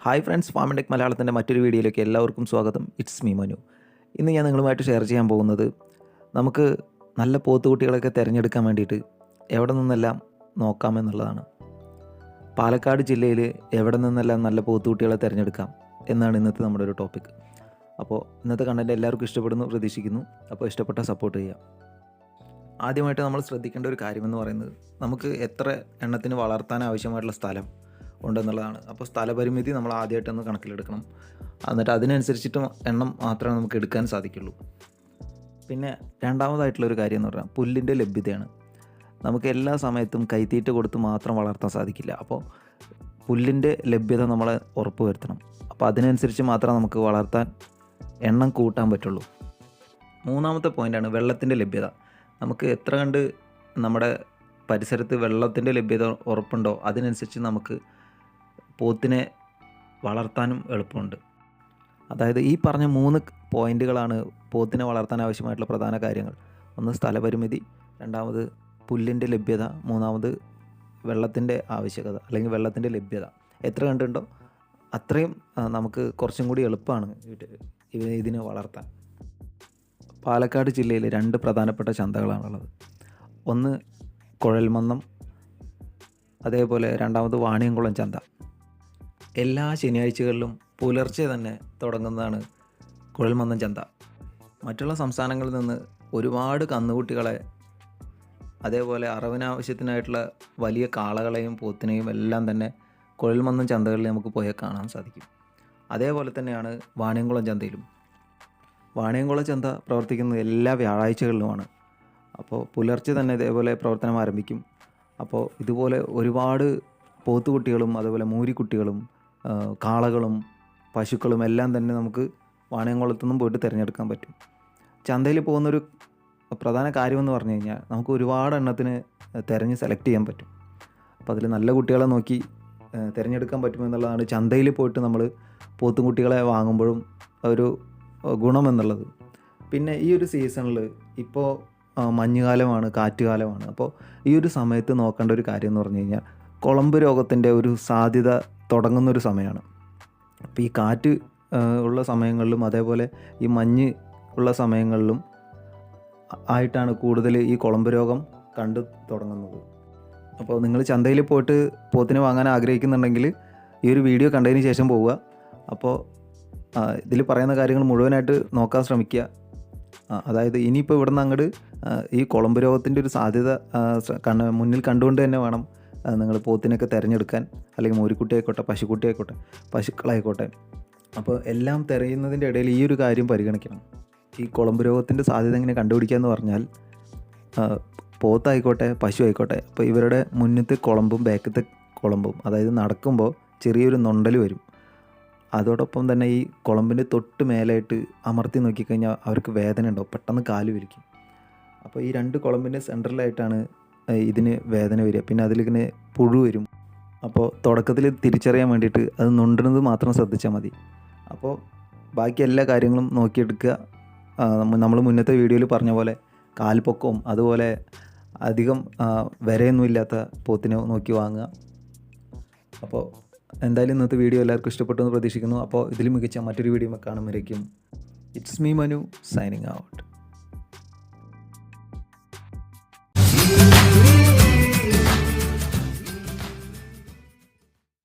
Hi friends ഫാമിൻടെക് മലയാളത്തിന്റെ മറ്റൊരു വീഡിയോയിലേക്ക് എല്ലാവർക്കും സ്വാഗതം. It's me Manu. ഇന്ന് ഞാൻ നിങ്ങളുമായിട്ട് ഷെയർ ചെയ്യാൻ പോകുന്നത് നമുക്ക് നല്ല പോത്തുകുട്ടികളൊക്കെ തിരഞ്ഞെടുക്കാൻ വേണ്ടിയിട്ട് എവിടെ നിന്നെല്ലാം നോക്കാമെന്നുള്ളതാണ് പാലക്കാട് ജില്ലയിൽ എവിടെ നിന്നെല്ലാം നല്ല പോത്തുകുട്ടികളെ തിരഞ്ഞെടുക്കാം എന്നാണ് ഇന്നത്തെ നമ്മുടെ ഒരു ടോപ്പിക് അപ്പോൾ ഇന്നത്തെ കണ്ടന്റ് എല്ലാവർക്കും ഇഷ്ടപ്പെടുന്നു പ്രതീക്ഷിക്കുന്നു. അപ്പോൾ ഇഷ്ടപ്പെട്ട സപ്പോർട്ട് ചെയ്യാം ആദ്യമായിട്ട് നമ്മൾ ശ്രദ്ധിക്കേണ്ട ഒരു കാര്യമെന്ന് പറയുന്നത് നമുക്ക് എത്ര എണ്ണത്തിന് വളർത്താൻ ആവശ്യമായിട്ടുള്ള സ്ഥലം ഉണ്ടെന്നുള്ളതാണ്. അപ്പോൾ സ്ഥലപരിമിതി നമ്മൾ ആദ്യമായിട്ടൊന്ന് കണക്കിലെടുക്കണം. എന്നിട്ട് അതിനനുസരിച്ചിട്ട് എണ്ണം മാത്രമേ നമുക്ക് എടുക്കാൻ സാധിക്കുള്ളൂ. പിന്നെ രണ്ടാമതായിട്ടുള്ള ഒരു കാര്യം എന്ന് പറഞ്ഞാൽ പുല്ലിന്റെ ലഭ്യതയാണ്. നമുക്ക് എല്ലാ സമയത്തും കൈത്തീറ്റ കൊടുത്ത് മാത്രം വളർത്താൻ സാധിക്കില്ല. അപ്പോൾ പുല്ലിന്റെ ലഭ്യത നമ്മൾ ഉറപ്പ് വരുത്തണം. അപ്പോൾ അതിനനുസരിച്ച് മാത്രമേ നമുക്ക് വളർത്താൻ എണ്ണം കൂട്ടാൻ പറ്റുള്ളൂ. മൂന്നാമത്തെ പോയിന്റാണ് വെള്ളത്തിന്റെ ലഭ്യത. നമുക്ക് എത്ര കണ്ട് നമ്മുടെ പരിസരത്ത് വെള്ളത്തിന്റെ ലഭ്യത ഉറപ്പുണ്ടോ അതിനനുസരിച്ച് നമുക്ക് പോത്തിനെ വളർത്താനും എളുപ്പമുണ്ട്. അതായത് ഈ പറഞ്ഞ മൂന്ന് പോയിന്റുകളാണ് പോത്തിനെ വളർത്താൻ ആവശ്യമായിട്ടുള്ള പ്രധാന കാര്യങ്ങൾ. ഒന്ന് സ്ഥലപരിമിതി രണ്ടാമത് പുല്ലിന്റെ ലഭ്യത മൂന്നാമത് വെള്ളത്തിന്റെ ആവശ്യകത അല്ലെങ്കിൽ വെള്ളത്തിന്റെ ലഭ്യത. എത്ര കണ്ടുണ്ടോ അത്രയും നമുക്ക് കുറച്ചും കൂടി എളുപ്പമാണ് ഇതിനെ വളർത്താൻ. പാലക്കാട് ജില്ലയിൽ രണ്ട് പ്രധാനപ്പെട്ട ചന്തകളാണുള്ളത്. ഒന്ന് കുഴൽമന്നം അതേപോലെ രണ്ടാമത് വാണിയംകുളം ചന്ത. എല്ലാ ശനിയാഴ്ചകളിലും പുലർച്ചെ തന്നെ തുടങ്ങുന്നതാണ് കുഴൽമന്നം ചന്ത. മറ്റുള്ള സംസ്ഥാനങ്ങളിൽ നിന്ന് ഒരുപാട് കന്നുകുട്ടികളെ അതേപോലെ അറവിനാവശ്യത്തിനായിട്ടുള്ള വലിയ കാളകളെയും പോത്തിനെയും എല്ലാം തന്നെ കുഴൽമന്നം ചന്തകളിൽ നമുക്ക് പോയാൽ കാണാൻ സാധിക്കും. അതേപോലെ തന്നെയാണ് വാണിയംകുളം ചന്തയിലും. വാണിയംകുളം ചന്ത പ്രവർത്തിക്കുന്നത് എല്ലാ വ്യാഴാഴ്ചകളിലുമാണ്. അപ്പോൾ പുലർച്ചെ തന്നെ ഇതേപോലെ പ്രവർത്തനം ആരംഭിക്കും. അപ്പോൾ ഇതുപോലെ ഒരുപാട് പോത്തുകുട്ടികളും അതുപോലെ മൂരിക്കുട്ടികളും കാളകളും പശുക്കളും എല്ലാം തന്നെ നമുക്ക് വാണിയംകുളത്തു നിന്നും പോയിട്ട് തിരഞ്ഞെടുക്കാൻ പറ്റും. ചന്തയിൽ പോകുന്നൊരു പ്രധാന കാര്യമെന്ന് പറഞ്ഞു കഴിഞ്ഞാൽ നമുക്ക് ഒരുപാട് എണ്ണത്തിന് തിരഞ്ഞ് സെലക്ട് ചെയ്യാൻ പറ്റും. അപ്പോൾ അതിൽ നല്ല കുട്ടികളെ നോക്കി തിരഞ്ഞെടുക്കാൻ പറ്റുമെന്നുള്ളതാണ് ചന്തയിൽ പോയിട്ട് നമ്മൾ പോത്തും കുട്ടികളെ വാങ്ങുമ്പോഴും ഒരു ഗുണമെന്നുള്ളത് പിന്നെ ഈ ഒരു സീസണിൽ ഇപ്പോൾ മഞ്ഞുകാലമാണ് കാറ്റുകാലമാണ്. അപ്പോൾ ഈ ഒരു സമയത്ത് നോക്കേണ്ട ഒരു കാര്യം എന്ന് പറഞ്ഞു കഴിഞ്ഞാൽ കുളമ്പ് രോഗത്തിന്റെ ഒരു സാധ്യത തുടങ്ങുന്ന ഒരു സമയമാണ്. അപ്പോൾ ഈ കാറ്റ് ഉള്ള സമയങ്ങളിലും അതേപോലെ ഈ മഞ്ഞ് ഉള്ള സമയങ്ങളിലും ആയിട്ടാണ് കൂടുതൽ ഈ കുളമ്പ് രോഗം കണ്ടു തുടങ്ങുന്നത്. അപ്പോൾ നിങ്ങൾ ചന്തയിൽ പോയിട്ട് പോത്തിനെ വാങ്ങാൻ ആഗ്രഹിക്കുന്നുണ്ടെങ്കിൽ ഈ ഒരു വീഡിയോ കണ്ടതിന് ശേഷം പോവുക. അപ്പോൾ ഇതിൽ പറയുന്ന കാര്യങ്ങൾ മുഴുവനായിട്ട് നോക്കാൻ ശ്രമിക്കുക. അതായത് ഇനിയിപ്പോൾ ഇവിടുന്ന് അങ്ങോട്ട് ഈ കുളമ്പ് രോഗത്തിന്റെ ഒരു സാധ്യത മുന്നിൽ കണ്ടുകൊണ്ട് തന്നെ വേണം നിങ്ങൾ പോത്തിനൊക്കെ തിരഞ്ഞെടുക്കാൻ അല്ലെങ്കിൽ മോരിക്കുട്ടിയായിക്കോട്ടെ പശുക്കുട്ടിയായിക്കോട്ടെ പശുക്കുട്ടി പശുക്കളായിക്കോട്ടെ. അപ്പോൾ എല്ലാം തിരയുന്നതിന്റെ ഇടയിൽ ഈ ഒരു കാര്യം പരിഗണിക്കണം. ഈ കുളമ്പ് രോഗത്തിന്റെ സാധ്യത എങ്ങനെ കണ്ടുപിടിക്കുക എന്ന് പറഞ്ഞാൽ പോത്തായിക്കോട്ടെ പശു ആയിക്കോട്ടെ അപ്പോൾ ഇവരുടെ മുന്നത്തെ കുളമ്പും ബാക്കത്തെ കുളമ്പും അതായത് നടക്കുമ്പോൾ ചെറിയൊരു നൊണ്ടൽ വരും. അതോടൊപ്പം തന്നെ ഈ കുളമ്പിന്റെ തൊട്ട് മേലായിട്ട് അമർത്തി നോക്കിക്കഴിഞ്ഞാൽ അവർക്ക് വേദന ഉണ്ടാവും പെട്ടെന്ന് കാൽ വലിക്കും അപ്പോൾ ഈ രണ്ട് കുളമ്പിന്റെ സെൻട്രലായിട്ടാണ് ഏഹ്, ഇതിന് വേദന വരിക. പിന്നെ അതിലിങ്ങനെ പുഴു വരും. അപ്പോൾ തുടക്കത്തിൽ തിരിച്ചറിയാൻ വേണ്ടിയിട്ട് അത് നുണ്ടുന്നത് മാത്രം ശ്രദ്ധിച്ചാൽ മതി. അപ്പോൾ ബാക്കി എല്ലാ കാര്യങ്ങളും നോക്കിയെടുക്കുക. നമ്മൾ മുന്നത്തെ വീഡിയോയിൽ പറഞ്ഞ പോലെ കാൽപ്പൊക്കവും അതുപോലെ അധികം വരയൊന്നും ഇല്ലാത്ത പോത്തിനെ നോക്കി വാങ്ങുക. അപ്പോൾ എന്തായാലും ഇന്നത്തെ വീഡിയോ എല്ലാവർക്കും ഇഷ്ടപ്പെട്ടു എന്ന് പ്രതീക്ഷിക്കുന്നു. അപ്പോൾ ഇതിൽ മികച്ച മറ്റൊരു video കാണുമ്പോഴേക്കും. It's me Manu signing out